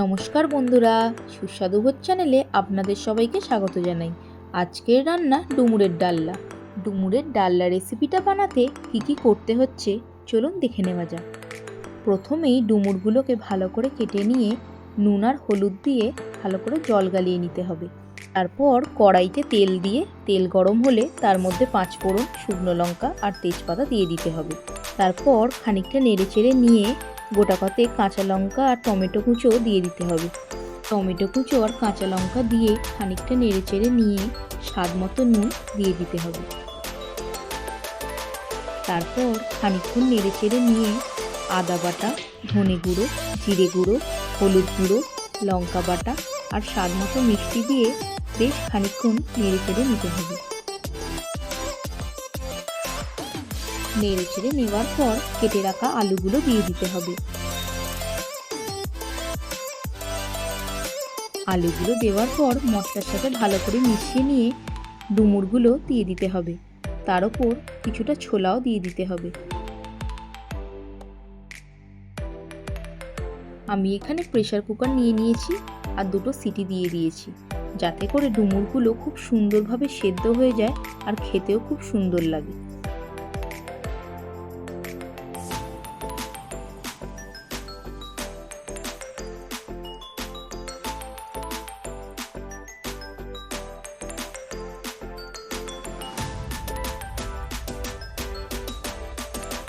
নমস্কার বন্ধুরা, সুস্বাদু ভোজ চ্যানেলে আপনাদের সবাইকে স্বাগত জানাই। আজকের রান্না ডুমুরের ডাল্লা। ডুমুরের ডাল্লা রেসিপিটা বানাতে কী কী করতে হচ্ছে, চলুন দেখে নেওয়া যাক। প্রথমেই ডুমুরগুলোকে ভালো করে কেটে নিয়ে নুন আর হলুদ দিয়ে ভালো করে জল গালিয়ে নিতে হবে। তারপর কড়াইতে তেল দিয়ে, তেল গরম হলে তার মধ্যে পাঁচ ফোড়ন, শুকনো লঙ্কা আর তেজপাতা দিয়ে দিতে হবে। তারপর খানিকটা নেড়ে চেড়ে নিয়ে গোটা কতে কাঁচা লঙ্কা আর টমেটো কুচো দিয়ে দিতে হবে। টমেটো কুচো আর কাঁচা লঙ্কা দিয়ে খানিকটা নেড়ে চেড়ে নিয়ে স্বাদ মতো নুন দিয়ে দিতে হবে। তারপর খানিকক্ষণ নেড়ে চেড়ে নিয়ে আদা বাটা, ধনে গুঁড়ো, জিরে গুঁড়ো, হলুদ গুঁড়ো, লঙ্কা বাটা আর স্বাদ মতো মিষ্টি দিয়ে বেশ খানিকক্ষণ নেড়ে চেড়ে নিতে হবে। নেড়ে চেড়ে নেওয়ার পর কেটে রাখা আলুগুলো দিয়ে দিতে হবে। আলুগুলো দেওয়ার পর মশলার সাথে ভালো করে মিশিয়ে নিয়ে ডুমুরগুলো দিয়ে দিতে হবে। তার ওপর কিছুটা ছোলাও দিয়ে দিতে হবে। আমি এখানে প্রেশার কুকার নিয়ে নিয়েছি আর দুটো সিটি দিয়ে দিয়েছি, যাতে করে ডুমুরগুলো খুব সুন্দরভাবে সেদ্ধ হয়ে যায় আর খেতেও খুব সুন্দর লাগে।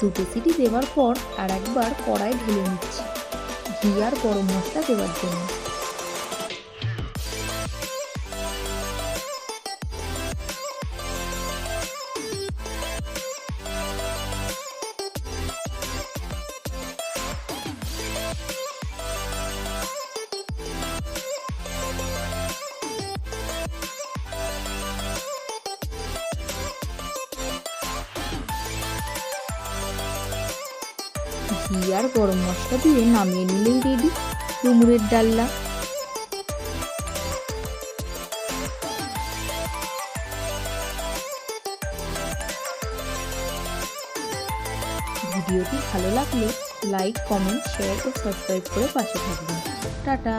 দুটো সিটি দেওয়ার পর আর একবার কড়াই ঢেলে নিচ্ছি। ঘি আর গরম মশলা দেওয়ার জন্য। ঘি আর গরম মশলা দিয়ে নামিয়ে নিলেই রেডি ডুমুরের ডাল্লা ভিডিওটি ভালো লাগলে লাইক কমেন্ট শেয়ার ও সাবস্ক্রাইব করে পাশে থাকবেন। টাটা!